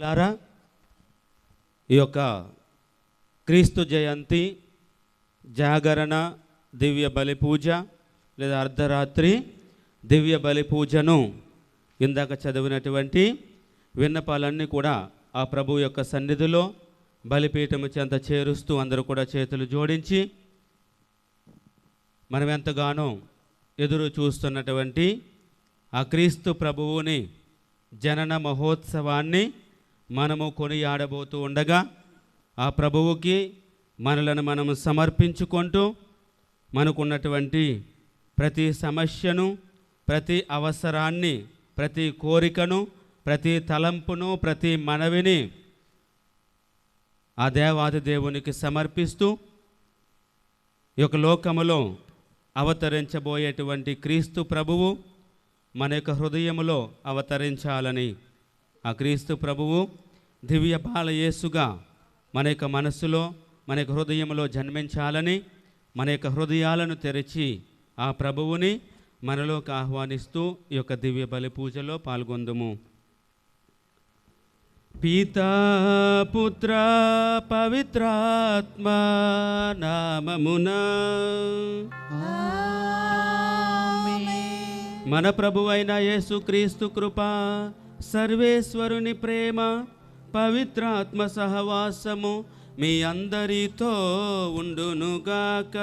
లారా ఈ యొక్క క్రీస్తు జయంతి జాగరణ దివ్య బలి పూజ లేదా అర్ధరాత్రి దివ్య బలి పూజను ఇందాక చదివినటువంటి విన్నపాలన్నీ కూడా ఆ ప్రభు యొక్క సన్నిధిలో బలిపీఠము చెంత చేరుస్తూ అందరూ కూడా చేతులు జోడించి మనం ఎంతగానో ఎదురు చూస్తున్నటువంటి ఆ క్రీస్తు ప్రభువుని జనన మహోత్సవాన్ని మనము కొనియాడబోతూ ఉండగా ఆ ప్రభువుకి మనలను మనము సమర్పించుకుంటూ మనకున్నటువంటి ప్రతి సమస్యను ప్రతి అవసరాన్ని ప్రతి కోరికను ప్రతి తలంపును ప్రతి మనవిని ఆ దేవాది దేవునికి సమర్పిస్తూ ఈ యొక్క లోకములో అవతరించబోయేటువంటి క్రీస్తు ప్రభువు మన యొక్క హృదయములో అవతరించాలని ఆ క్రీస్తు ప్రభువు దివ్య బాలయేసుగా మన యొక్క మనస్సులో మన యొక్క హృదయంలో జన్మించాలని మన యొక్క హృదయాలను తెరిచి ఆ ప్రభువుని మనలోకి ఆహ్వానిస్తూ ఈ యొక్క దివ్య బలి పూజలో పాల్గొందుము. పితా పుత్ర పవిత్రాత్మ నామమున మన ప్రభువైన యేసుక్రీస్తు కృప సర్వేశ్వరుని ప్రేమ పవిత్రాత్మ సహవాసము మీ అందరితో ఉండునుగాక.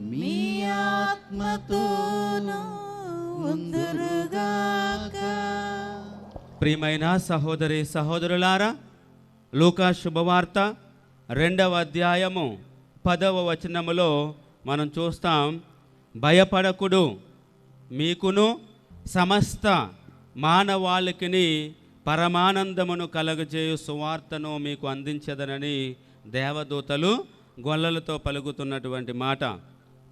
మీ ఆత్మతోను ఉందురుగాక. ప్రియమైన సహోదరి సహోదరులారా లూకా శుభవార్త రెండవ అధ్యాయము పదవ వచనములో మనం చూస్తాం భయపడకుడు మీకును సమస్త మానవాళికిని పరమానందమును కలగజేయు సువార్తను మీకు అందించదనని దేవదూతలు గొల్లలతో పలుకుతున్నటువంటి మాట.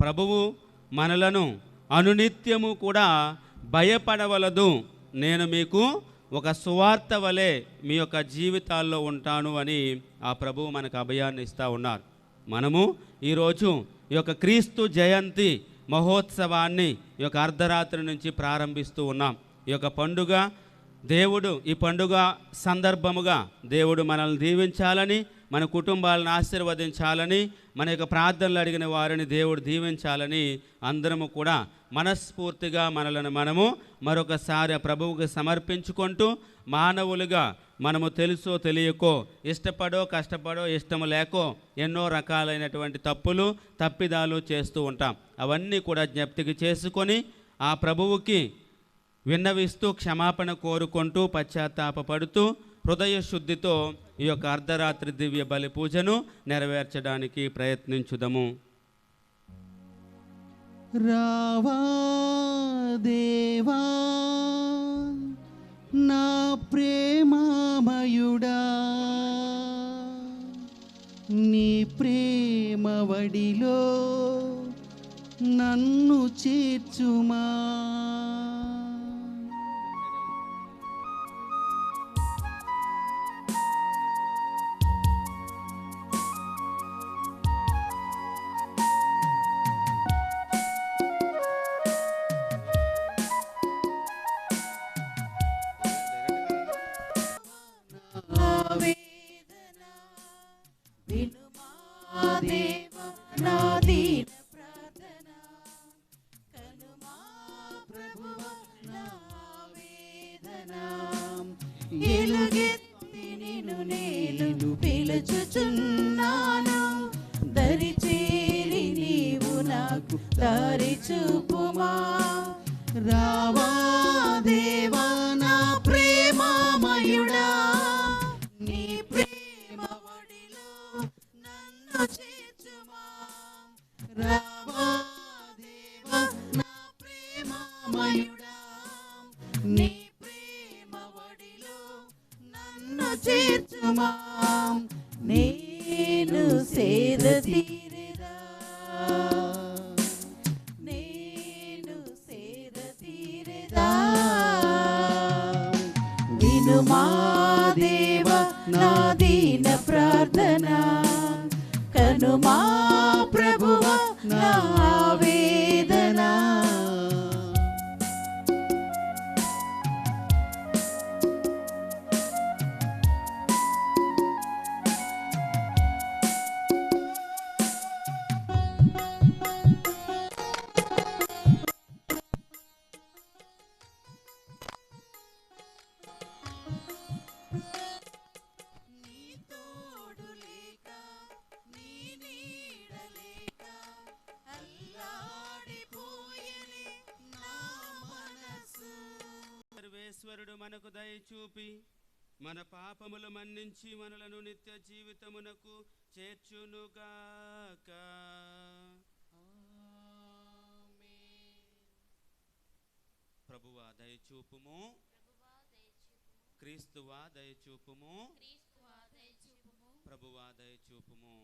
ప్రభువు మనలను అనునిత్యము కూడా భయపడవలదు. నేను మీకు ఒక సువార్త వలె మీ యొక్క జీవితాల్లో ఉంటాను అని ఆ ప్రభువు మనకు అభయాన్ని ఇస్తూ ఉన్నారు. మనము ఈరోజు ఈ యొక్క క్రీస్తు జయంతి మహోత్సవాన్ని ఈ యొక్క అర్ధరాత్రి నుంచి ప్రారంభిస్తూ ఉన్నాం. ఈ యొక్క పండుగ దేవుడు ఈ పండుగ సందర్భముగా దేవుడు మనల్ని దీవించాలని మన కుటుంబాలను ఆశీర్వదించాలని మన యొక్క ప్రార్థనలు అడిగిన వారిని దేవుడు దీవించాలని అందరము కూడా మనస్ఫూర్తిగా మనలను మనము మరొకసారి ప్రభువుకి సమర్పించుకుంటూ మానవులుగా మనము తెలుసో తెలియకో ఇష్టపడో కష్టపడో ఇష్టము లేకో ఎన్నో రకాలైనటువంటి తప్పులు తప్పిదాలు చేస్తూ ఉంటాం. అవన్నీ కూడా జ్ఞప్తికి చేసుకొని ఆ ప్రభువుకి విన్నవిస్తూ క్షమాపణ కోరుకుంటూ పశ్చాత్తాపపడుతూ హృదయ శుద్ధితో ఈ యొక్క అర్ధరాత్రి దివ్య బలి పూజను నెరవేర్చడానికి ప్రయత్నించుదము. రావా దేవా నా ప్రేమామయుడా నీ ప్రేమ వడిలో నన్ను చేర్చుమా? దేవ నా దీన ప్రార్థన కనుమా ప్రభువ నా వేదన ఎలుగెత్తి నిన్ను నేను పిలుచుచున్నాను దరి చేరి నీవు నాకు దారి చూపుమా రావా దేవా ప్రేమామయుడా నీ ప్రేమ ఒడిలో నన్ను చేర్చుమా నేను సేద తీరెదా నేను సేద తీరెదా వినుమా దేవ నా దీన ప్రార్థన కనుమా సర్వేశ్వరుడు మనకు దయచూపి మన పాపములు మన్నించి మనలను నిత్య జీవితమునకు చేర్చునుగాక. ప్రభువా దయచూపుము క్రీస్తువా దయచూపుము ప్రభువా దయచూపుము ప్రభువా దయచూపుము